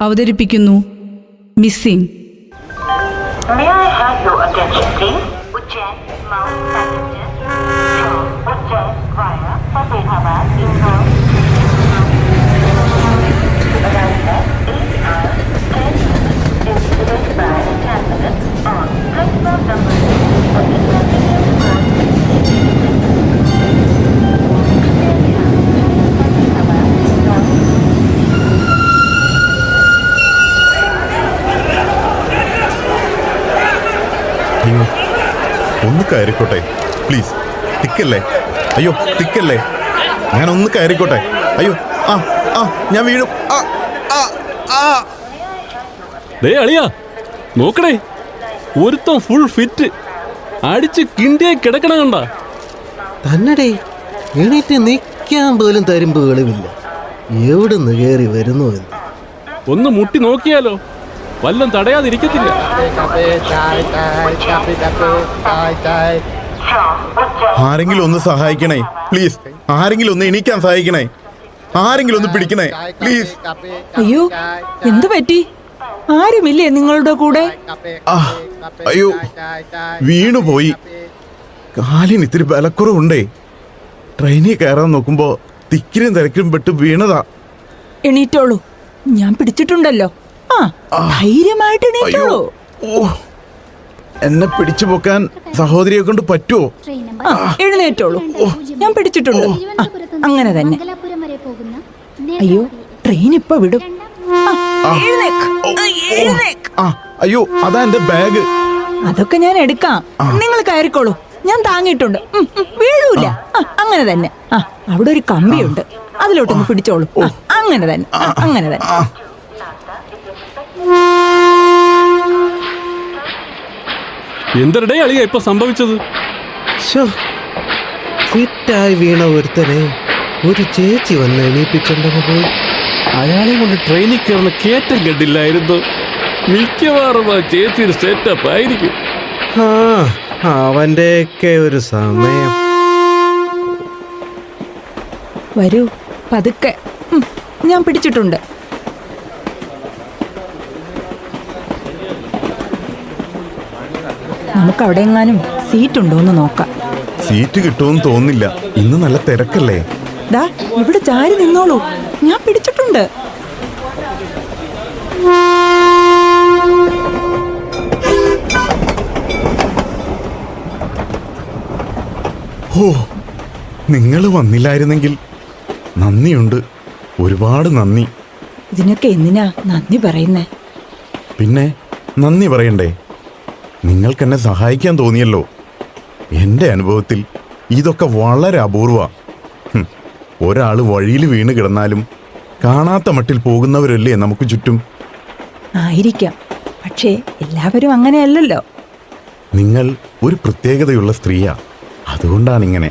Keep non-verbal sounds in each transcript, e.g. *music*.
അവതരിപ്പിക്കുന്നു. Missing. May ഒന്ന് കയറിക്കോട്ടെ. പ്ലീസ് തിക്കല്ലേ? അയ്യോ തിക്കല്ലേ? ഞാൻ ഒന്ന് കയറിക്കോട്ടെ. അയ്യോ ആ ആ ഞാൻ വീഴും ആ ആ ആ. ദേ അളിയാ നോക്കണേ ഒരുത്തം ഫുൾ ഫിറ്റ് അടിച്ച് കിണ്ടിയായി കിടക്കണ കണ്ട. തന്നടേ എണീറ്റ് നിൽക്കാൻ പോലും തരുമ്പ് വെളിവില്ല. എവിടുന്ന് കയറി വരുന്നു എന്ന്. ഒന്ന് മുട്ടി നോക്കിയാലോ? വല്ലം തടയാതിരിക്കത്തില്ല. ആരെങ്കിലും ഒന്ന് സഹായിക്കണേ പ്ലീസ് ആരെങ്കിലും ഒന്ന് എണീക്കാൻ സഹായിക്കണേ. ആരെങ്കിലും ഒന്ന് പിടിക്കണേ പ്ലീസ് അയ്യോ എന്തു പറ്റി? ആരുമില്ലേ നിങ്ങളുടെ കൂടെ? അയ്യോ വീണുപോയി കാലിന് ഇത്തിരി ബലക്കുറവുണ്ടേ. ട്രെയിനിൽ കയറാൻ നോക്കുമ്പോ തിക്കിലും തിരക്കിലും പെട്ട് വീണതാ. എണീറ്റോളൂ. ഞാൻ പിടിച്ചിട്ടുണ്ടല്ലോ. ആ ധൈര്യമായിട്ട് എണീറ്റോളൂ എന്നെ പിടിച്ചു പോക്കാൻ സഹോദരിയെ കൊണ്ട് പറ്റുമോ എഴുന്നേറ്റോളൂ. ഞാൻ പിടിച്ചിട്ടുണ്ട്. അങ്ങനെ തന്നെ. അയ്യോ ട്രെയിൻ ഇപ്പൊ വിടും. അയ്യോ അതാ എന്റെ ബാഗ്. അതൊക്കെ ഞാൻ എടുക്കാം. നിങ്ങൾ കയറിക്കോളൂ. ഞാൻ താങ്ങിയിട്ടുണ്ട്. വീഴൂല. അങ്ങനെ തന്നെ. ആ അവിടെ ഒരു കമ്പിയുണ്ട്. അതിലോട്ടൊന്ന് പിടിച്ചോളൂ. അങ്ങനെ തന്നെ. അങ്ങനെ തന്നെ. എന്തരടേ അളിയ ഇപ്പൊ സംഭവിച്ചത്? ഫിറ്റായി വീണ ഒരുത്തനെ ഒരു ചേച്ചി വന്ന് എണീപ്പിച്ചുണ്ടെന്ന് പോയി. അയാളെ കൊണ്ട് ട്രെയിനിൽ കയറുന്ന കേറ്റം കണ്ടില്ലായിരുന്നു. മിക്കവാറും ആ ചേച്ചി ഒരു സെറ്റപ്പ് ആയിരിക്കും. ആ അവന്റെയൊക്കെ ഒരു സമയം. വരൂ പതുക്കെ. ഞാൻ പിടിച്ചിട്ടുണ്ട്. നമുക്ക് അവിടെ എങ്ങാനും സീറ്റ് ഉണ്ടോ എന്ന് നോക്കാം. സീറ്റ് കിട്ടുമെന്ന് തോന്നില്ല ഇന്ന് നല്ല തിരക്കല്ലേ? ദാ ഇവിടെ ചാരി നിന്നോളൂ. ഞാൻ പിടിച്ചിട്ടുണ്ട്. ഓ നിങ്ങൾ വന്നില്ലായിരുന്നെങ്കിൽ നന്ദിയുണ്ട്. ഒരുപാട് നന്ദി. ഇതിനൊക്കെ എന്തിനാ നന്ദി പറയുന്നേ? പിന്നെ നന്ദി പറയണ്ടേ? നിങ്ങൾക്കെന്നെ സഹായിക്കാൻ തോന്നിയല്ലോ. എന്റെ അനുഭവത്തിൽ ഇതൊക്കെ വളരെ അപൂർവ ഒരാൾ വഴിയിൽ വീണ് കിടന്നാലും കാണാത്ത മട്ടിൽ പോകുന്നവരല്ലേ നമുക്ക് ചുറ്റും? ആയിരിക്കാം പക്ഷേ എല്ലാവരും അങ്ങനെയല്ലല്ലോ. നിങ്ങൾ ഒരു പ്രത്യേകതയുള്ള സ്ത്രീയാ അതുകൊണ്ടാണ് ഇങ്ങനെ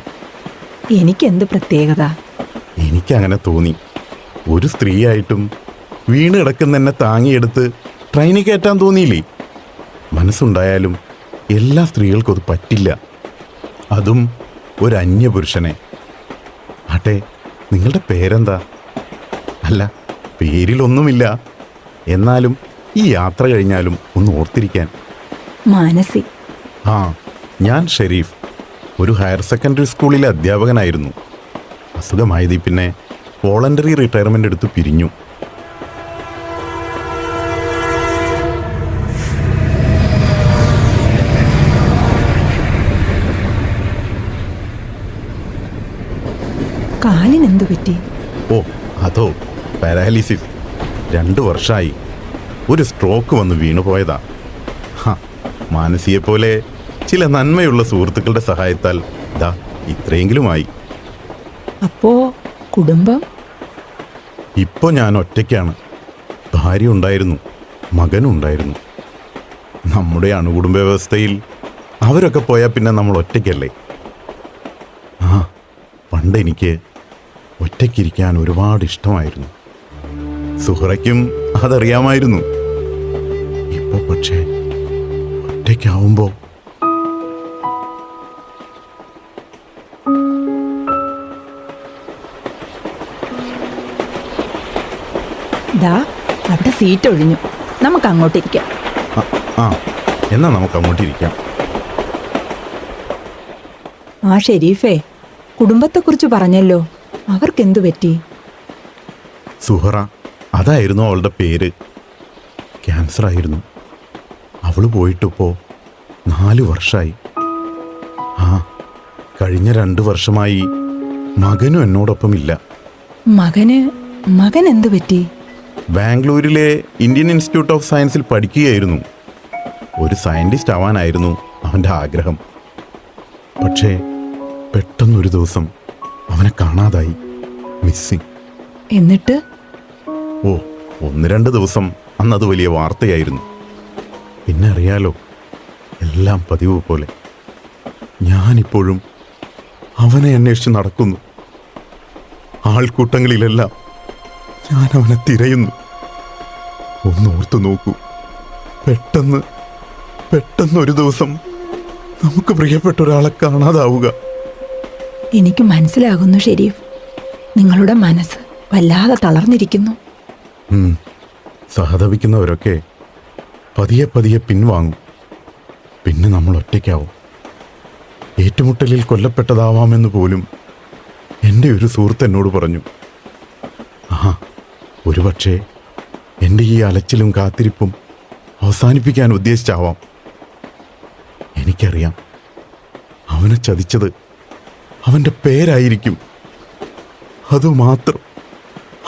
എനിക്കെന്ത് പ്രത്യേകത? എനിക്കങ്ങനെ തോന്നി. ഒരു സ്ത്രീയായിട്ടും വീണ് കിടക്കുന്ന എന്നെ താങ്ങിയെടുത്ത് ട്രെയിനിൽ കയറ്റാൻ തോന്നിയില്ലേ? മനസ്സുണ്ടായാലും എല്ലാ സ്ത്രീകൾക്കും അത് പറ്റില്ല. അതും ഒരു അന്യപുരുഷനെ ആട്ടെ നിങ്ങളുടെ പേരെന്താ? അല്ല പേരിലൊന്നുമില്ല. എന്നാലും ഈ യാത്ര കഴിഞ്ഞാലും ഒന്ന് ഓർത്തിരിക്കാൻ. മാനസി. ആ ഞാൻ ഷെരീഫ്. ഒരു ഹയർ സെക്കൻഡറി സ്കൂളിലെ അധ്യാപകനായിരുന്നു. അസുഖമായതി പിന്നെ വോളണ്ടറി റിട്ടയർമെന്റ് എടുത്ത് പിരിഞ്ഞു. കാലിനെന്തു പറ്റി? ഓ അതോ പാരാലിസിസ്. രണ്ടു വർഷമായി ഒരു സ്ട്രോക്ക് വന്ന് വീണുപോയതാ മാനസിയെ മാനസിയെപ്പോലെ ചില നന്മയുള്ള സുഹൃത്തുക്കളുടെ സഹായത്താൽ ദാ ഇത്രയെങ്കിലുമായി. അപ്പോ കുടുംബം? ഇപ്പോ ഞാൻ ഒറ്റയ്ക്കാണ്. ഭാര്യ ഉണ്ടായിരുന്നു മകനുണ്ടായിരുന്നു നമ്മുടെ അണുകുടുംബ വ്യവസ്ഥയിൽ അവരൊക്കെ പോയാൽ പിന്നെ നമ്മൾ ഒറ്റയ്ക്കല്ലേ? ആ പണ്ട് എനിക്ക് ഒറ്റയ്ക്കിരിക്കാൻ ഒരുപാട് ഇഷ്ടമായിരുന്നു. സുഹറയ്ക്കും അതറിയാമായിരുന്നു. ഇപ്പൊ പക്ഷേ ഒറ്റയ്ക്കാവുമ്പോ ദാ അവിടെ സീറ്റ് ഒഴിഞ്ഞു. നമുക്ക് അങ്ങോട്ടിരിക്കാം ആ, ആ എന്നാ നമുക്ക് അങ്ങോട്ടിരിക്കാം ആ ഷെരീഫേ കുടുംബത്തെക്കുറിച്ച് പറഞ്ഞല്ലോ. അവർക്കെന്തു പറ്റി? സുഹറ അതായിരുന്നു അവളുടെ പേര്. ക്യാൻസർ ആയിരുന്നു അവൾ പോയിട്ടിപ്പോ നാല് വർഷമായി ആ കഴിഞ്ഞ രണ്ട് വർഷമായി മകനും എന്നോടൊപ്പം ഇല്ല മകന് മകൻ എന്തു പറ്റി? ബാംഗ്ലൂരിലെ ഇന്ത്യൻ ഇൻസ്റ്റിറ്റ്യൂട്ട് ഓഫ് സയൻസിൽ പഠിക്കുകയായിരുന്നു. ഒരു സയന്റിസ്റ്റ് ആവാനായിരുന്നു അവന്റെ ആഗ്രഹം. പക്ഷേ പെട്ടെന്നൊരു ദിവസം അവനെ കാണാതായി. മിസ്സിംഗ് എന്നിട്ട്? ഓ ഒന്ന് രണ്ട് ദിവസം അന്നത് വലിയ വാർത്തയായിരുന്നു. പിന്നെ അറിയാലോ എല്ലാം പതിവ് പോലെ. ഞാനിപ്പോഴും അവനെ അന്വേഷിച്ച് നടക്കുന്നു. ആൾക്കൂട്ടങ്ങളിലെല്ലാം ഞാൻ അവനെ തിരയുന്നു ഒന്നോർത്തു നോക്കൂ. പെട്ടെന്ന് പെട്ടെന്ന് ഒരു ദിവസം നമുക്ക് പ്രിയപ്പെട്ട ഒരാളെ കാണാതാവുക. എനിക്ക് മനസ്സിലാകുന്നു ഷെരീഫ്. നിങ്ങളുടെ മനസ്സ് വല്ലാതെ തളർന്നിരിക്കുന്നു. സഹതപിക്കുന്നവരൊക്കെ പതിയെ പതിയെ പിൻവാങ്ങും. പിന്നെ നമ്മൾ ഒറ്റയ്ക്കാവും. ഏറ്റുമുട്ടലിൽ കൊല്ലപ്പെട്ടതാവാമെന്ന് പോലും എന്റെ ഒരു സുഹൃത്ത് എന്നോട് പറഞ്ഞു. ആ ഒരുപക്ഷെ എന്റെ ഈ അലച്ചിലും കാത്തിരിപ്പും അവസാനിപ്പിക്കാൻ ഉദ്ദേശിച്ചാവാം. എനിക്കറിയാം അവനെ ചതിച്ചത് അവന്റെ പേരായിരിക്കും. അതുമാത്രം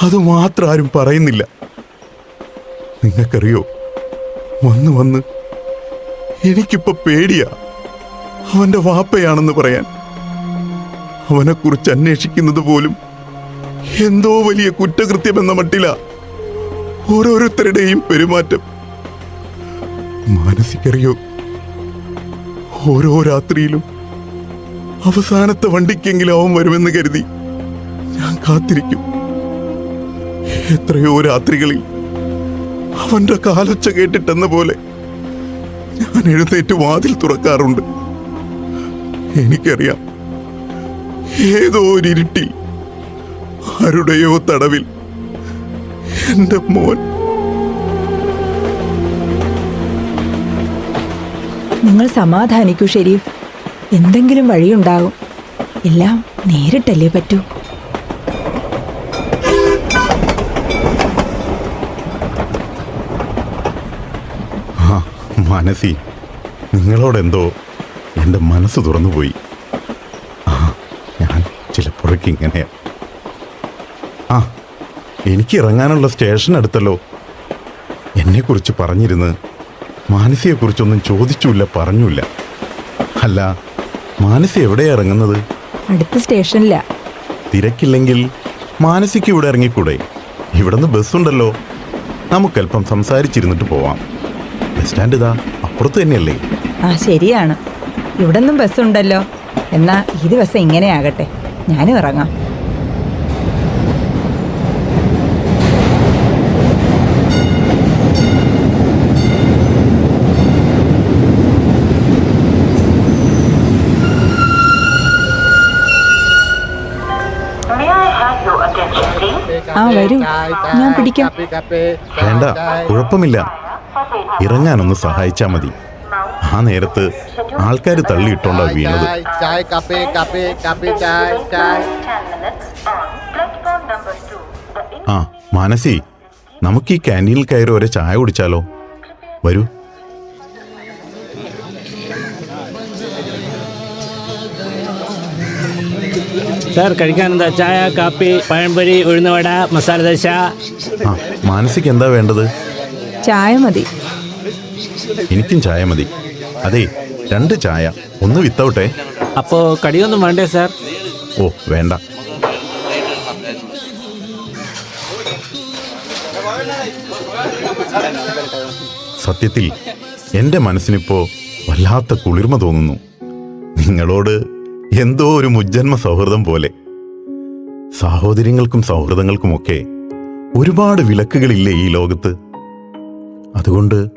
അതുമാത്രം ആരും പറയുന്നില്ല. നിങ്ങൾക്കറിയോ? വന്ന് വന്ന് എനിക്കിപ്പോ പേടിയാ. അവന്റെ വാപ്പയാണെന്ന് പറയാൻ. അവനെക്കുറിച്ച് അന്വേഷിക്കുന്നത് പോലും എന്തോ വലിയ കുറ്റകൃത്യമെന്ന മട്ടില ഓരോരുത്തരുടെയും പെരുമാറ്റം. മാനസിക്കറിയോ ഓരോ രാത്രിയിലും അവസാനത്തെ വണ്ടിക്കെങ്കിലും അവൻ വരുമെന്ന് കരുതി ഞാൻ കാത്തിരിക്കും. എത്രയോ രാത്രികളിൽ അവന്റെ കാലൊച്ച കേട്ടിട്ടെന്ന പോലെ ഞാൻ എഴുന്നേറ്റ് വാതിൽ തുറക്കാറുണ്ട്. എനിക്കറിയാം ഏതോ ഒരു ഇരുട്ടിൽ ആരുടെയോ തടവിൽ എന്റെ മോൻ നിങ്ങൾ സമാധാനിക്കൂ ഷെരീഫ്. എന്തെങ്കിലും വഴിയുണ്ടാകും എല്ലാം നേരിട്ടല്ലേ പറ്റൂ? നിങ്ങളോട് നിങ്ങളോടെന്തോ എന്റെ മനസ്സ് തുറന്നുപോയി. ആ ഞാൻ ചിലപ്പോഴൊക്കെ ഇങ്ങനെയാ ആ എനിക്ക് ഇറങ്ങാനുള്ള സ്റ്റേഷൻ അടുത്തല്ലോ. എന്നെക്കുറിച്ച് പറഞ്ഞിരുന്ന് മാനസിയെക്കുറിച്ചൊന്നും ചോദിച്ചില്ല പറഞ്ഞില്ല അല്ല മാനസി എവിടെയാ ഇറങ്ങുന്നത്? അടുത്ത സ്റ്റേഷനില്ല തിരക്കില്ലെങ്കിൽ മാനസിക്ക് ഇവിടെ ഇറങ്ങിക്കൂടെ? ഇവിടുന്ന് ബസ്സുണ്ടല്ലോ. നമുക്കല്പം സംസാരിച്ചിരുന്നിട്ട് പോവാം. ബസ് സ്റ്റാൻഡ് ഇതാ അപ്പുറത്ത് തന്നെയല്ലേ? ആ ശരിയാണ്. ഇവിടെ നിന്നും ബസ്സുണ്ടല്ലോ. എന്നാ ഈ ദിവസം ഇങ്ങനെയാകട്ടെ. ഞാനും ഇറങ്ങാം. ആ വരൂ. ഞാൻ പിടിക്കാം. വേണ്ട കുഴപ്പമില്ല. ഇറങ്ങാനൊന്ന് സഹായിച്ചാ മതി. ആ നേരത്ത് ആൾക്കാർ തള്ളിയിട്ടോണ്ടാ വീണത്. ചായ കാപ്പി കാപ്പി കാപ്പി ചായ ചായ 10 minutes on platform number 2. The ആ മാനസി നമുക്ക് ഈ ക്യാന്റീനിൽ കയറി ഒരേ ചായ കുടിച്ചാലോ? വരൂ. സാർ കഴിക്കാൻ എന്താ ചായ കാപ്പി പഴംപൊരി ഉഴുന്നുവട മസാല ദശ? മാനസിക മാനസിക്ക് എന്താ വേണ്ടത്? ചായ മതി. എനിക്കും ചായ മതി. അതെ രണ്ട് ചായ. ഒന്ന് വിത്തൗട്ടെ. അപ്പോ കടിയൊന്നും വേണ്ടേ സാർ? ഓ വേണ്ട. സത്യത്തിൽ എന്റെ മനസ്സിനിപ്പോ വല്ലാത്ത കുളിർമ തോന്നുന്നു. നിങ്ങളോട് എന്തോ ഒരു മുജ്ജന്മ സൗഹൃദം പോലെ. സാഹോദര്യങ്ങൾക്കും സൗഹൃദങ്ങൾക്കുമൊക്കെ ഒരുപാട് വിലക്കുകളില്ലേ ഈ ലോകത്ത്. അതുകൊണ്ട്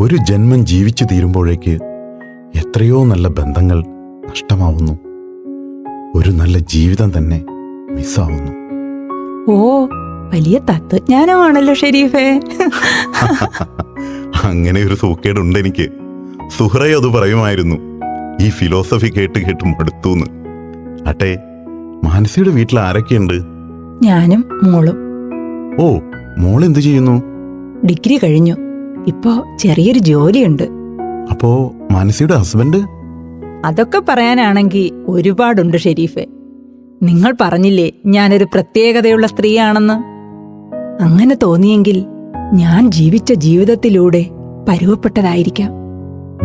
ഒരു ജന്മം ജീവിച്ചു തീരുമ്പോഴേക്ക് എത്രയോ നല്ല ബന്ധങ്ങൾ നഷ്ടമാവുന്നു. ഒരു നല്ല ജീവിതം തന്നെ മിസ്സാവുന്നു. ഓ വലിയ തത്വജ്ഞാനമാണല്ലോ ഷെരീഫേ. *laughs* അങ്ങനെ ഒരു സൂക്കേടുണ്ട് എനിക്ക്. സുഹറയും അത് പറയുമായിരുന്നു. ഈ ഫിലോസഫി കേട്ട് കേട്ട് മടുത്തൂന്ന്. അട്ടെ മാനസിയുടെ വീട്ടിൽ ആരൊക്കെയുണ്ട്? ഞാനും മോളും. ഓ മോൾ എന്തു ചെയ്യുന്നു? ഡിഗ്രി കഴിഞ്ഞു. ഇപ്പോ ചെറിയൊരു ജോലിയുണ്ട്. അപ്പോ മാനസിയുടെ ഹസ്ബൻഡ്? അതൊക്കെ പറയാനാണെങ്കിൽ ഒരുപാടുണ്ട് ഷെരീഫെ. നിങ്ങൾ പറഞ്ഞില്ലേ ഞാനൊരു പ്രത്യേകതയുള്ള സ്ത്രീയാണെന്ന്? അങ്ങനെ തോന്നിയെങ്കിൽ ഞാൻ ജീവിച്ച ജീവിതത്തിലൂടെ പരുവപ്പെട്ടതായിരിക്കാം.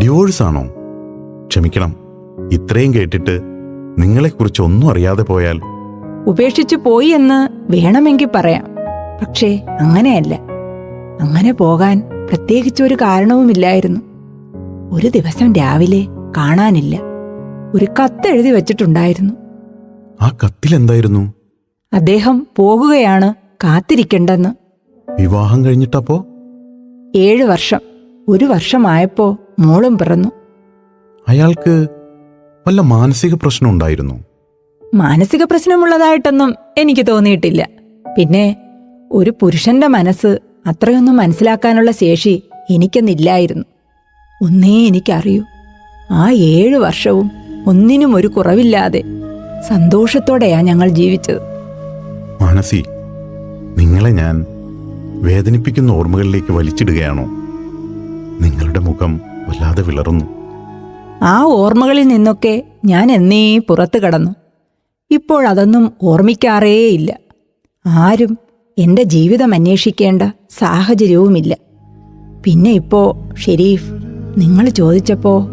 ഡിവോഴ്സ് ആണോ? ക്ഷമിക്കണം. ഇത്രയും കേട്ടിട്ട് നിങ്ങളെക്കുറിച്ച് ഒന്നും അറിയാതെ പോയാൽ. ഉപേക്ഷിച്ചു പോയി എന്ന് വേണമെങ്കിൽ പറയാം. പക്ഷേ അങ്ങനെയല്ല. അങ്ങനെ പോകാൻ പ്രത്യേകിച്ച് ഒരു കാരണവുമില്ലായിരുന്നു. ഒരു ദിവസം രാവിലെ കാണാനില്ല. ഒരു കത്ത് എഴുതി വച്ചിട്ടുണ്ടായിരുന്നു. ആ കത്തിൽ എന്തായിരുന്നു? അദ്ദേഹം പോകുകയാണ് കാത്തിരിക്കണ്ടെന്ന്. വിവാഹം കഴിഞ്ഞിട്ടപ്പോ? ഏഴു വർഷം. ഒരു വർഷമായപ്പോ മോളും പറഞ്ഞു അയാൾക്ക് വല്ല മാനസിക പ്രശ്നം ഉണ്ടായിരുന്നു? മാനസിക പ്രശ്നമുള്ളതായിട്ടൊന്നും എനിക്ക് തോന്നിയിട്ടില്ല. പിന്നെ ഒരു പുരുഷന്റെ മനസ്സ് അത്രയൊന്നും മനസ്സിലാക്കാനുള്ള ശേഷി എനിക്കെന്നില്ലായിരുന്നു. ഒന്നേ എനിക്കറിയൂ. ആ ഏഴ് വർഷവും ഒന്നിനും ഒരു കുറവില്ലാതെ സന്തോഷത്തോടെയാ ഞങ്ങൾ ജീവിച്ചത്. മാനസി നിങ്ങളെ ഞാൻ വേദനിപ്പിക്കുന്ന ഓർമ്മകളിലേക്ക് വലിച്ചിടുകയാണോ? നിങ്ങളുടെ മുഖം വല്ലാതെ വിളറുന്നു. ആ ഓർമ്മകളിൽ നിന്നൊക്കെ ഞാൻ എന്നേ പുറത്തു കടന്നു. ഇപ്പോഴതൊന്നും ഓർമ്മിക്കാറേയില്ല. ആരും എന്റെ ജീവിതം അന്വേഷിക്കേണ്ട സാഹചര്യവുമില്ല. പിന്നെ ഇപ്പോ ഷെരീഫ് നിങ്ങൾ ചോദിച്ചപ്പോ?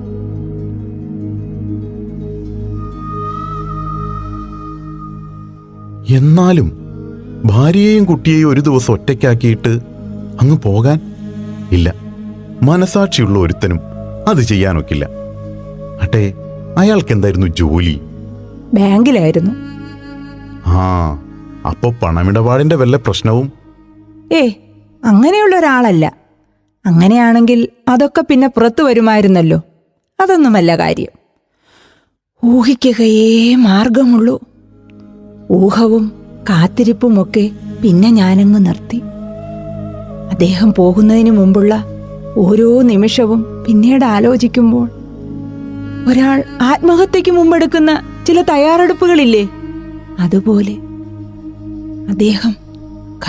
എന്നാലും ഭാര്യയെയും കുട്ടിയെയും ഒരു ദിവസം ഒറ്റയ്ക്കാക്കിയിട്ട് അങ്ങ് പോകാൻ ഇല്ല. മനസാക്ഷിയുള്ള ഒരുത്തനും അത് ചെയ്യാനൊക്കില്ല. അട്ടെ അയാൾക്ക് എന്തായിരുന്നു ജോലി? ബാങ്കിലായിരുന്നു. ആ അപ്പോ പണമിടപാടിന്റെ വല്ല പ്രശ്നവും? ഏ അങ്ങനെയുള്ള ഒരാളല്ല അങ്ങനെയാണെങ്കിൽ അതൊക്കെ പിന്നെ പുറത്തു വരുമായിരുന്നല്ലോ. അതൊന്നുമല്ല കാര്യം. ഊഹിക്കുകയേ മാർഗമുള്ളൂ. ഊഹവും കാത്തിരിപ്പുമൊക്കെ പിന്നെ ഞാനങ്ങ് നിർത്തി. അദ്ദേഹം പോകുന്നതിന് മുമ്പുള്ള ഓരോ നിമിഷവും പിന്നീട് ആലോചിക്കുമ്പോൾ ഒരാൾ ആത്മഹത്യക്ക് മുമ്പെടുക്കുന്ന ചില തയ്യാറെടുപ്പുകളില്ലേ? അതുപോലെ അദ്ദേഹം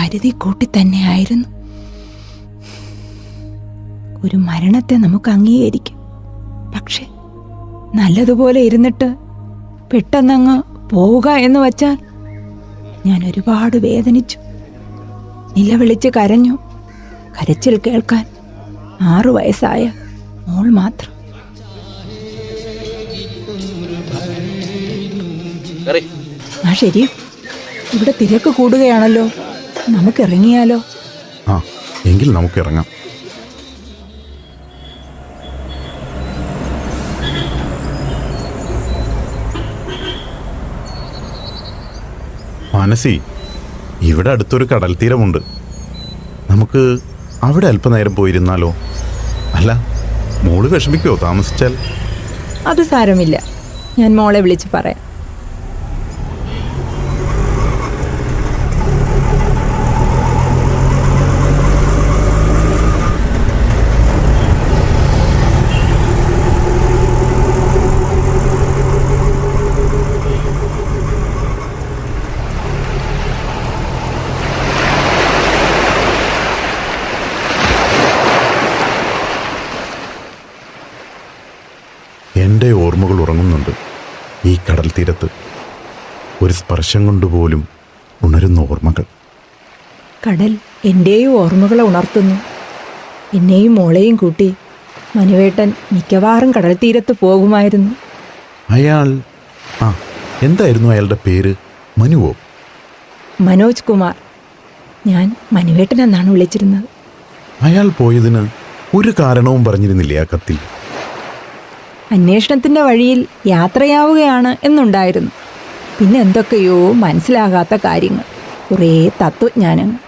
കരുതി കൂട്ടി തന്നെയായിരുന്നു ഒരു മരണത്തെ നമുക്ക് അംഗീകരിക്കാം. പക്ഷെ നല്ലതുപോലെ ഇരുന്നിട്ട് പെട്ടെന്നങ്ങ് പോവുക എന്ന് വച്ചാൽ ഞാൻ ഒരുപാട് വേദനിച്ചു. നിലവിളിച്ച് കരഞ്ഞു. കരച്ചിൽ കേൾക്കാൻ ആറു വയസ്സായ മോൾ മാത്രം. ആ ശരി. ഇവിടെ തിരക്ക് കൂടുകയാണല്ലോ. നമുക്ക് ഇറങ്ങിയാലോ? ആ എങ്കിൽ നമുക്ക് ഇറങ്ങാം. മാനസി ഇവിടെ അടുത്തൊരു കടൽ തീരമുണ്ട് നമുക്ക് അവിടെ അല്പനേരം പോയിരുന്നാലോ? അല്ല മോൾ വിഷമിക്കോ? താമസിച്ചാൽ. അത് സാരമില്ല. ഞാൻ മോളെ വിളിച്ച് പറയാം. എന്റെ ഓർമ്മകൾ ഉറങ്ങുന്നുണ്ട് ഈ കടൽ തീരത്ത്. ഒരു സ്പർശം കൊണ്ടുപോലും ഉണരുന്ന ഓർമ്മകൾ. കടൽ എന്റെയും ഓർമ്മകളെ ഉണർത്തുന്നു. എന്നെയും മോളെയും കൂട്ടി മനുവേട്ടൻ മിക്കവാറും കടൽ തീരത്ത് പോകുമായിരുന്നു. അയാൾ ആ എന്തായിരുന്നു അയാളുടെ പേര്? മനുവോ? മനോജ് കുമാർ. ഞാൻ മനുവേട്ടൻ എന്നാണ് വിളിച്ചിരുന്നത്. അയാൾ പോയതിന് ഒരു കാരണവും പറഞ്ഞിരുന്നില്ല ആ കത്തിൽ. അന്വേഷണത്തിന്റെ വഴിയിൽ യാത്രയാവുകയാണ് എന്നുണ്ടായിരുന്നു. പിന്നെ എന്തൊക്കെയോ മനസ്സിലാകാത്ത കാര്യങ്ങൾ. കുറേ തത്വജ്ഞാനങ്ങൾ.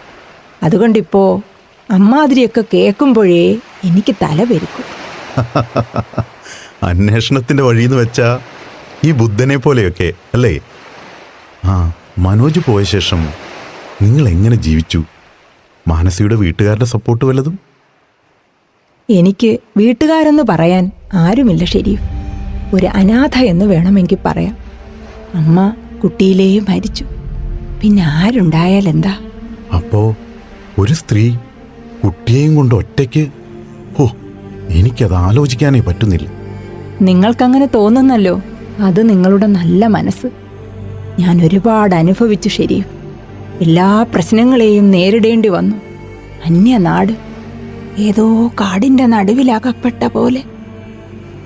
അതുകൊണ്ടിപ്പോൾ അമ്മാതിരിയൊക്കെ കേൾക്കുമ്പോഴേ എനിക്ക് തല പെരുക്കും. വഴി വഴിയെന്ന് വെച്ചാ ഈ ബുദ്ധനെ പോലെയൊക്കെ അല്ലേ? ആ മനോജ് പോയ ശേഷം നിങ്ങൾ എങ്ങനെ ജീവിച്ചു? മാനസിയുടെ വീട്ടുകാരുടെ സപ്പോർട്ട് വല്ലതും? എനിക്ക് വീട്ടുകാരെന്ന് പറയാൻ ആരുമില്ല ഷെരീഫ്. ഒരു അനാഥ എന്ന് വേണമെങ്കിൽ പറയാം. അമ്മ കുട്ടിയിലേ മരിച്ചു. പിന്നെ ആരുണ്ടായാൽ എന്താ? അപ്പോ ഒരു സ്ത്രീ കുട്ടിയെയും കൊണ്ട് ഒറ്റയ്ക്ക്? ഓ എനിക്കത് ആലോചിക്കാനേ പറ്റുന്നില്ല. നിങ്ങൾക്കങ്ങനെ തോന്നുന്നല്ലോ. അത് നിങ്ങളുടെ നല്ല മനസ്സ്. ഞാൻ ഒരുപാട് അനുഭവിച്ചു ശരിയും എല്ലാ പ്രശ്നങ്ങളെയും നേരിടേണ്ടി വന്നു. അന്യനാട്. ഏതോ കാടിന്റെ നടുവിലകപ്പെട്ട പോലെ.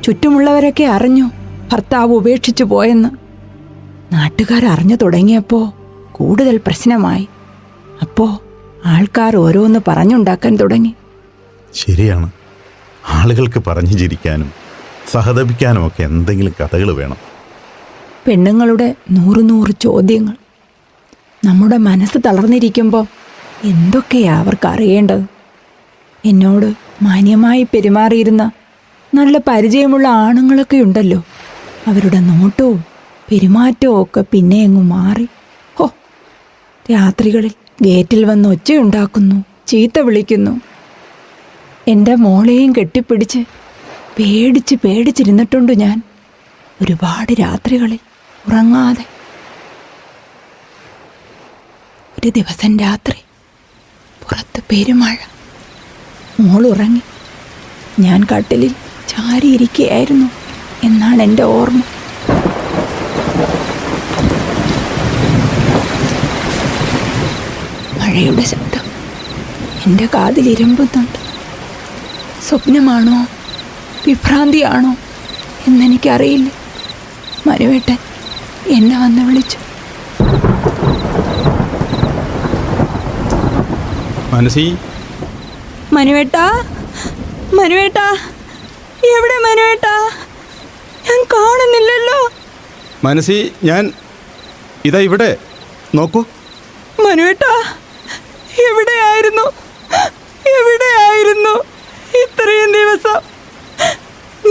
ചുറ്റുമുള്ളവരൊക്കെ അറിഞ്ഞു. ഭർത്താവ് ഉപേക്ഷിച്ചു പോയെന്ന്. നാട്ടുകാർ അറിഞ്ഞു തുടങ്ങിയപ്പോ കൂടുതൽ പ്രശ്നമായി. അപ്പോ ആൾക്കാർ ഓരോന്ന് പറഞ്ഞുണ്ടാക്കാൻ തുടങ്ങി. ശരിയാണ്. ആളുകൾക്ക് പറഞ്ഞു ചിരിക്കാനും സഹതപിക്കാനും ഒക്കെ എന്തെങ്കിലും കഥകൾ വേണം. പെണ്ണുങ്ങളുടെ നൂറ് നൂറ് ചോദ്യങ്ങൾ. നമ്മുടെ മനസ്സ് തളർന്നിരിക്കുമ്പോൾ എന്തൊക്കെയാ അവർക്ക് അറിയേണ്ടത്? എന്നോട് മാന്യമായി പെരുമാറിയിരുന്ന നല്ല പരിചയമുള്ള ആണുങ്ങളൊക്കെ ഉണ്ടല്ലോ. അവരുടെ നോട്ടവും പെരുമാറ്റവും ഒക്കെ പിന്നെ അങ്ങ് മാറി. ഹോ രാത്രികളിൽ ഗേറ്റിൽ വന്ന് ഒച്ചയുണ്ടാക്കുന്നു ചീത്ത വിളിക്കുന്നു. എന്റെ മോളെയും കെട്ടിപ്പിടിച്ച് പേടിച്ച് പേടിച്ചിരുന്നിട്ടുണ്ട് ഞാൻ. ഒരുപാട് രാത്രികളിൽ ഉറങ്ങാതെ. ഒരു ദിവസം രാത്രി പുറത്ത് പെരുമഴ. മോൾ ഉറങ്ങി ഞാൻ കട്ടിലിൽ ചാരിയിരിക്കുകയായിരുന്നു എന്നാണ് എന്റെ ഓർമ്മ. മഴയുടെ ശബ്ദം. എന്റെ കാതിൽ ഇരമ്പുന്നുണ്ട്. സ്വപ്നമാണോ? വിഭ്രാന്തിയാണോ? എന്നെനിക്കറിയില്ല. മനുവേട്ടൻ എന്നെ വന്ന് വിളിച്ചു. മനസി? മനുവേട്ടാ? മനുവേട്ടാ? എവിടെ മനുവേട്ടാ ഞാൻ കാണുന്നില്ലല്ലോ. മനസി ഞാൻ ഇതാ ഇവിടെ. നോക്കൂ. മനുവേട്ടാ എവിടെയായിരുന്നു? എവിടെയായിരുന്നു ഇത്രയും ദിവസം?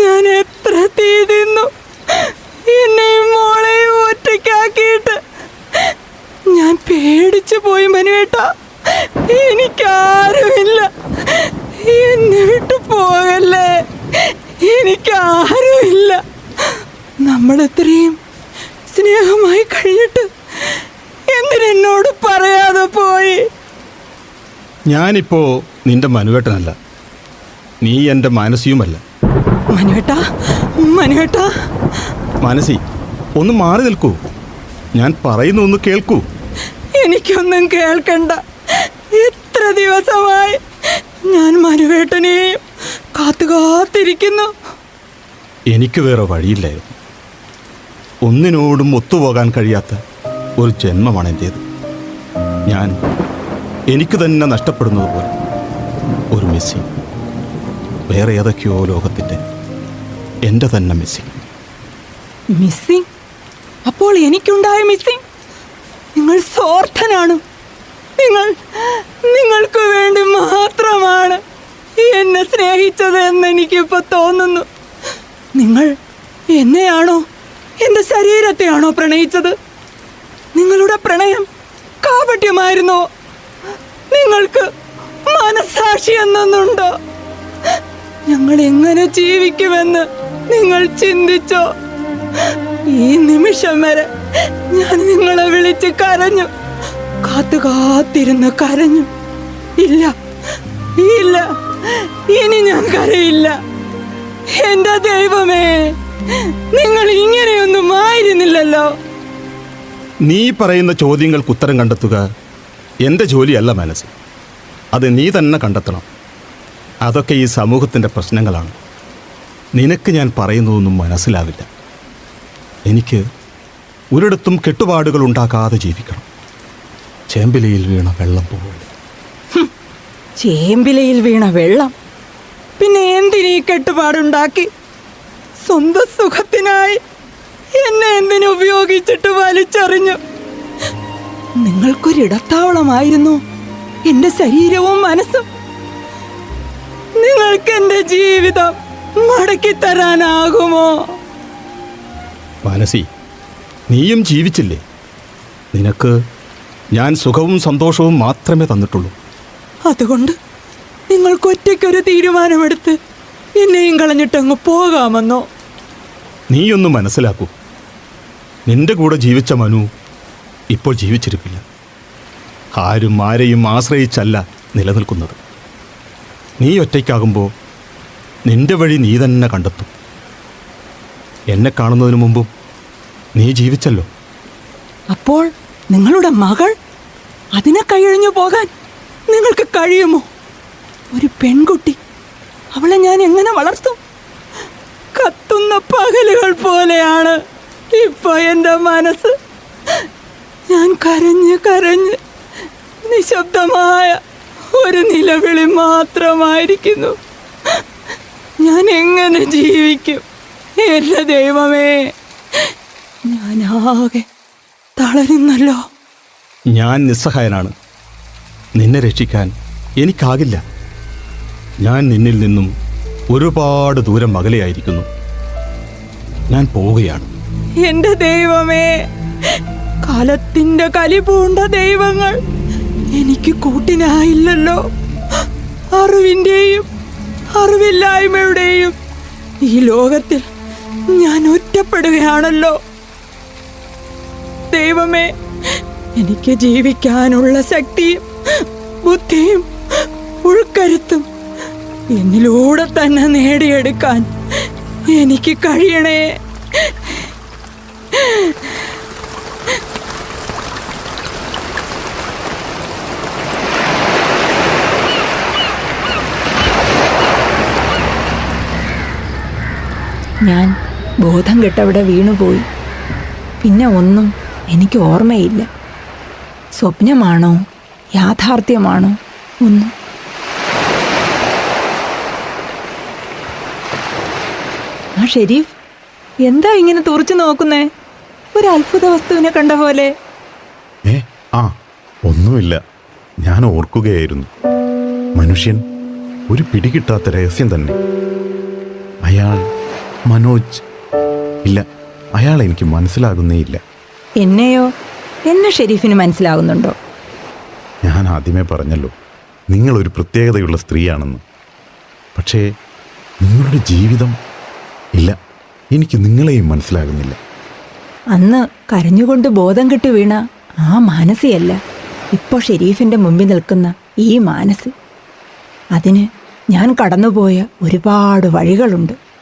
ഞാൻ എത്ര തീ തിന്നു എന്നെയും മോളെയും ഒറ്റയ്ക്കാക്കിയിട്ട് ഞാൻ പേടിച്ചു പോയി മനുവേട്ടാ എനിക്കാരുമില്ല എന്നെ വിട്ടു പോകല്ലേ എനിക്കാരുമില്ല നമ്മളെത്രയും സ്നേഹമായി കഴിഞ്ഞിട്ട് എന്തിനെന്നോട് പറയാതെ പോയി ഞാനിപ്പോ നിന്റെ മനുവേട്ടനല്ല. നീ എന്റെ മാനസിയുമല്ല. മനുവേട്ടാ മനുവേട്ടാ. മാനസി ഒന്ന് മാറി നിൽക്കൂ. ഞാൻ പറയുന്ന ഒന്ന് കേൾക്കൂ. എനിക്കൊന്നും കേൾക്കണ്ട. എത്ര ദിവസമായി ഞാൻ മനുവേട്ടനെയും കാത്തു കാത്തിരിക്കുന്നു എനിക്ക് വേറെ വഴിയില്ലായിരുന്നു ഒന്നിനോടും ഒത്തുപോകാൻ കഴിയാത്ത ഒരു ജന്മമാണ് എന്റേത് ഞാൻ എനിക്ക് തന്നെ നഷ്ടപ്പെടുന്നത് പോലെ. ഒരു മെസ്സി. വേറെ ഏതൊക്കെയോ ലോകത്തിന്റെ എന്റെ തന്നെ മിസ്സിങ് മെസ്സി? അപ്പോൾ എനിക്കുണ്ടായ മെസ്സി? നിങ്ങൾ സ്വാർത്ഥനാണ്. നിങ്ങൾ നിങ്ങൾക്ക് വേണ്ടി മാത്രമാണ് എന്നെ സ്നേഹിച്ചത് എന്ന് എനിക്കിപ്പോൾ തോന്നുന്നു. നിങ്ങൾ എന്നെയാണോ എന്റെ ശരീരത്തെയാണോ പ്രണയിച്ചത്? നിങ്ങളുടെ പ്രണയം കാപട്യമായിരുന്നോ? നിങ്ങൾക്ക് മനസാക്ഷി എന്നൊന്നുണ്ടോ? ഞങ്ങൾ എങ്ങനെ ജീവിക്കുമെന്ന് നിങ്ങൾ ചിന്തിച്ചോ? ഈ നിമിഷം വരെ ഞാൻ നിങ്ങളെ വിളിച്ച് കരഞ്ഞു. കാത്തു കാത്തിരുന്ന് കരഞ്ഞു. ഇല്ല ഇല്ല ഇനി ഞാൻ കരയില്ല. എന്റെ ദൈവമേ നിങ്ങൾ ഇങ്ങനെയൊന്നും ആയിരുന്നില്ലല്ലോ. നീ പറയുന്ന ചോദ്യങ്ങൾക്ക് ഉത്തരം കണ്ടെത്തുക. എന്റെ ജോലിയല്ല മനസ്സ് അത് നീ തന്നെ കണ്ടെത്തണം. അതൊക്കെ ഈ സമൂഹത്തിന്റെ പ്രശ്നങ്ങളാണ്. നിനക്ക് ഞാൻ പറയുന്നതൊന്നും മനസ്സിലാവില്ല. എനിക്ക് ഒരിടത്തും കെട്ടുപാടുകൾ ഉണ്ടാക്കാതെ ജീവിക്കണം. ചേമ്പിലയിൽ വീണ വെള്ളം പോകുന്നു ചേമ്പിലയിൽ വീണ വെള്ളം. പിന്നെ എന്തിനീ കെട്ടുപാടുണ്ടാക്കി? സ്വന്തം സുഖത്തിനായി എന്നെ എന്തിനു ഉപയോഗിച്ചിട്ട് വലിച്ചെറിഞ്ഞു? നിങ്ങൾക്കൊരിടത്താവളമായിരുന്നു. എന്റെ ശരീരവും മനസ്സും. നിങ്ങൾക്ക് എന്റെ ജീവിതം മടക്കി തരാനാകുമോ മാനസി നീയും ജീവിച്ചില്ലേ? നിനക്ക് ഞാൻ സുഖവും സന്തോഷവും മാത്രമേ തന്നിട്ടുള്ളൂ. അതുകൊണ്ട് നിങ്ങൾക്ക് ഒറ്റയ്ക്കൊരു തീരുമാനമെടുത്ത് എന്നെയും കളഞ്ഞിട്ടങ്ങ് പോകാമെന്നോ? നീയൊന്ന് മനസ്സിലാക്കൂ. നിന്റെ കൂടെ ജീവിച്ച മനു ഇപ്പോൾ ജീവിച്ചിരിപ്പില്ല. ആരും ആരെയും ആശ്രയിച്ചല്ല നിലനിൽക്കുന്നത്. നീ ഒറ്റയ്ക്കാകുമ്പോൾ നിന്റെ വഴി നീ തന്നെ കണ്ടെത്തും. എന്നെ കാണുന്നതിന് മുമ്പും നീ ജീവിച്ചല്ലോ. അപ്പോൾ നിങ്ങളുടെ മകൾ അതിനെ കൈയഴിഞ്ഞു പോകാൻ നിങ്ങൾക്ക് കഴിയുമോ? ഒരു പെൺകുട്ടി അവളെ ഞാൻ എങ്ങനെ വളർത്തും? കത്തുന്ന പകലുകൾ പോലെയാണ് ഇപ്പൊ എന്റെ മനസ്സ്. ഞാൻ കരഞ്ഞ് കരഞ്ഞ് നിശബ്ദമായ ഒരു നിലവിളി മാത്രമായിരിക്കുന്നു. ഞാൻ എങ്ങനെ ജീവിക്കും? എന്റെ ദൈവമേ ഞാൻ ആകെ തളരുന്നല്ലോ. ഞാൻ നിസ്സഹായനാണ്. നിന്നെ രക്ഷിക്കാൻ എനിക്കാകില്ല. ഞാൻ നിന്നിൽ നിന്നും ഒരുപാട് ദൂരം അകലെയായിരിക്കുന്നു. ഞാൻ പോവുകയാണ്. എന്റെ ദൈവമേ കാലത്തിന്റെ കലി പൂണ്ട ദൈവങ്ങൾ എനിക്ക് കൂട്ടിനായില്ലല്ലോ. അറിവിന്റെയും അറിവില്ലായ്മയുടെയും ഈ ലോകത്തിൽ ഞാൻ ഒറ്റപ്പെടുകയാണല്ലോ. ദൈവമേ എനിക്ക് ജീവിക്കാനുള്ള ശക്തിയും ബുദ്ധിയും ഉൾക്കരുത്തും എന്നിലൂടെ തന്നെ നേടിയെടുക്കാൻ എനിക്ക് കഴിയണേ. ഞാൻ ബോധം കെട്ടവിടെ വീണുപോയി. പിന്നെ ഒന്നും എനിക്ക് ഓർമ്മയില്ല. സ്വപ്നമാണോ? യാഥാർത്ഥ്യമാണോ? ഒന്നും. ആ ഷെരീഫ് എന്താ ഇങ്ങനെ തുറച്ചു നോക്കുന്നേ? ഒരു അത്ഭുത വസ്തുവിനെ കണ്ട പോലെ. ഏ ആ ഒന്നുമില്ല. ഞാൻ ഓർക്കുകയായിരുന്നു. മനുഷ്യൻ ഒരു പിടികിട്ടാത്ത രഹസ്യം തന്നെ. അയാൾ മനോജ്. ഇല്ല അയാൾ എനിക്ക് മനസ്സിലാകുന്നേ ഇല്ല. എന്നെയോ? എന്നെ ഷെരീഫിന് മനസ്സിലാകുന്നുണ്ടോ? ഞാൻ ആദ്യമേ പറഞ്ഞല്ലോ നിങ്ങൾ ഒരു പ്രത്യേകതയുള്ള സ്ത്രീയാണെന്ന്. പക്ഷേ നിങ്ങളുടെ ജീവിതം ഇല്ല എനിക്ക് നിങ്ങളെയും മനസ്സിലാകുന്നില്ല. അന്ന് കരഞ്ഞുകൊണ്ട് ബോധം കെട്ട് വീണ ആ മാനസിയല്ല ഇപ്പോൾ ഷെരീഫിന്റെ മുമ്പിൽ നിൽക്കുന്ന ഈ മാനസ്. അതിന് ഞാൻ കടന്നുപോയ ഒരുപാട് വഴികളുണ്ട്.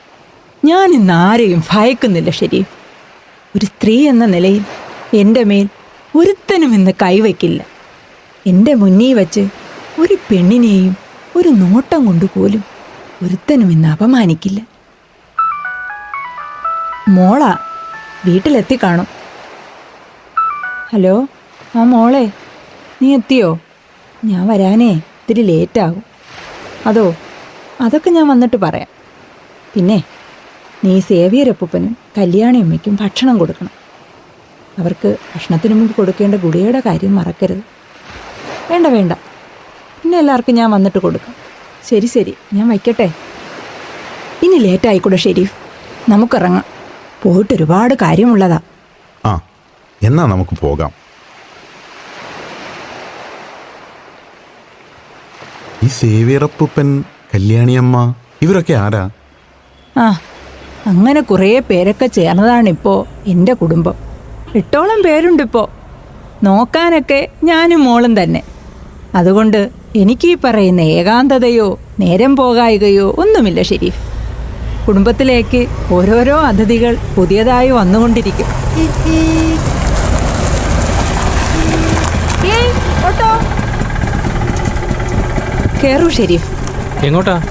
ഞാൻ ഇന്ന് ആരെയും ഭയക്കുന്നില്ല ഷെരീഫ് ഒരു സ്ത്രീ എന്ന നിലയിൽ എന്റെ മേൽ ഒരുത്തനും ഇന്ന് കൈവയ്ക്കില്ല. എന്റെ മുന്നിൽ വച്ച് ഒരു പെണ്ണിനെയും ഒരു നോട്ടം കൊണ്ടുപോലും ഒരുത്തനും ഇന്ന് അപമാനിക്കില്ല. മോള വീട്ടിലെത്തി കാണും ഹലോ ആ മോളെ നീ എത്തിയോ? ഞാൻ വരാനേ ഇത്തിരി ലേറ്റാകും. അതോ അതൊക്കെ ഞാൻ വന്നിട്ട് പറയാം. പിന്നെ? നീ സേവിയരപ്പൂപ്പനും കല്യാണിയമ്മയ്ക്കും ഭക്ഷണം കൊടുക്കണം. അവർക്ക് ഭക്ഷണത്തിന് മുമ്പ് കൊടുക്കേണ്ട ഗുളികയുടെ കാര്യം മറക്കരുത്. വേണ്ട വേണ്ട. പിന്നെ എല്ലാവർക്കും ഞാൻ വന്നിട്ട് കൊടുക്കാം. ശരി ശരി. ഞാൻ വയ്ക്കട്ടെ. ഇനി ലേറ്റായിക്കൂടെ ഷെരീഫ്. നമുക്കിറങ്ങാം. പോയിട്ട് ഒരുപാട് കാര്യമുള്ളതാ. ആ എന്നാ നമുക്ക് പോകാം. ഈ സേവിയറപ്പൂപ്പൻ കല്യാണിയമ്മ ഇവരൊക്കെ ആരാ? ആ അങ്ങനെ കുറേ പേരൊക്കെ ചേർന്നതാണിപ്പോൾ എന്റെ കുടുംബം. എട്ടോളം പേരുണ്ടിപ്പോൾ നോക്കാനൊക്കെ ഞാനും മോളും തന്നെ. അതുകൊണ്ട് എനിക്ക് ഈ പറയുന്ന ഏകാന്തതയോ നേരം പോകായികയോ ഒന്നുമില്ല ഷെരീഫ്. കുടുംബത്തിലേക്ക് ഓരോരോ അതിഥികൾ പുതിയതായി വന്നുകൊണ്ടിരിക്കും. കേറൂ ഷെരീഫ്. എങ്ങോട്ടാ?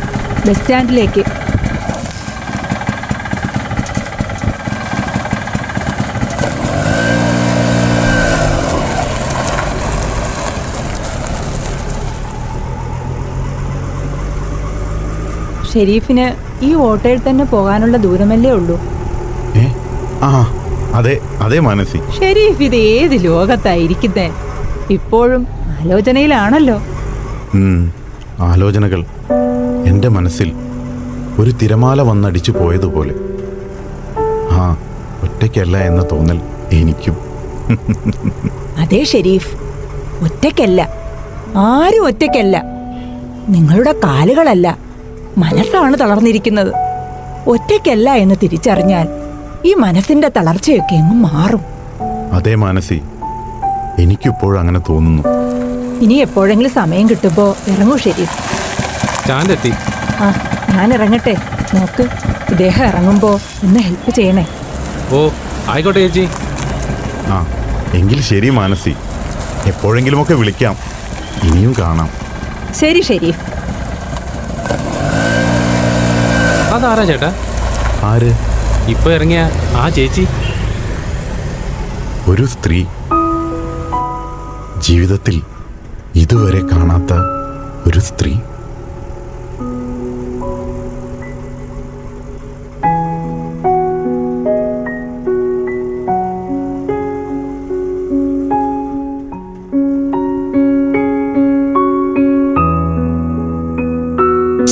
ബസ് സ്റ്റാൻഡിലേക്ക്. ഷെരീഫിന് ഈ ഓട്ടോയിൽ തന്നെ പോകാനുള്ള ദൂരമല്ലേ ഉള്ളൂ? ഏ? ആ അതെ അതെ മാനസി. ഷെരീഫ് ഇത് ഏത് ലോകത്തായിരിക്കുന്നേ? ഇപ്പോഴും ആലോചനയിലാണല്ലോ. ആലോചനകൾ. എന്റെ മനസ്സിൽ ഒരു തിരമാല വന്നടിച്ചു പോയതുപോലെ. ആ ഒറ്റയ്ക്കല്ല എന്ന തോന്നൽ എനിക്കും. അതെ ഷെരീഫ്. ഒറ്റയ്ക്കല്ല. ആരും ഒറ്റയ്ക്കല്ല. നിങ്ങളുടെ കാലുകളല്ല. മനസ്സാണ് തളർന്നിരിക്കുന്നത്. ഒറ്റയ്ക്കല്ല എന്ന് തിരിച്ചറിഞ്ഞാൽ ഈ മനസ്സിന്റെ തളർച്ചയൊക്കെ അങ്ങ് മാറും. അതേ മാനസി എനിക്കിപ്പോഴും അങ്ങനെ തോന്നുന്നു. ഇനി എപ്പോഴെങ്കിലും സമയം കിട്ടുമ്പോ ഇറങ്ങൂ ശരി. സ്റ്റാൻഡ് എത്തി ആ ഞാൻ ഇറങ്ങട്ടെ നോക്ക് ഇദ്ദേഹം ഇറങ്ങുമ്പോ ഒന്ന് ഹെൽപ്പ് ചെയ്യണേ. ഓ ആയിക്കോട്ടെ ചേച്ചി. ആ എങ്കിൽ ശരി മാനസി. എപ്പോഴെങ്കിലുമൊക്കെ വിളിക്കാം. ഇനിയും കാണാം. ശരി ഷെരീഫ് അതാരാ ചേട്ടാ? ആര്? ഇപ്പൊ ഇറങ്ങിയ ആ ചേച്ചി. ഒരു സ്ത്രീ ജീവിതത്തിൽ ഇതുവരെ കാണാത്ത ഒരു സ്ത്രീ.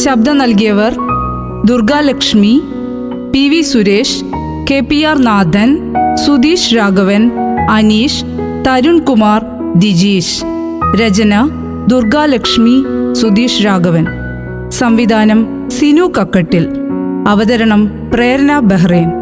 ശബ്ദം നൽകിയവർ Durgalakshmi P V Suresh K P R Nathan Sudheesh Raghavan Aneesh Tarun Kumar Dijeesh. രചന ദുർഗാലക്ഷ്മി സുധീഷ് രാഘവൻ. സംവിധാനം സിനു കക്കട്ടിൽ. അവതരണം പ്രേരണ ബഹ്റൈൻ.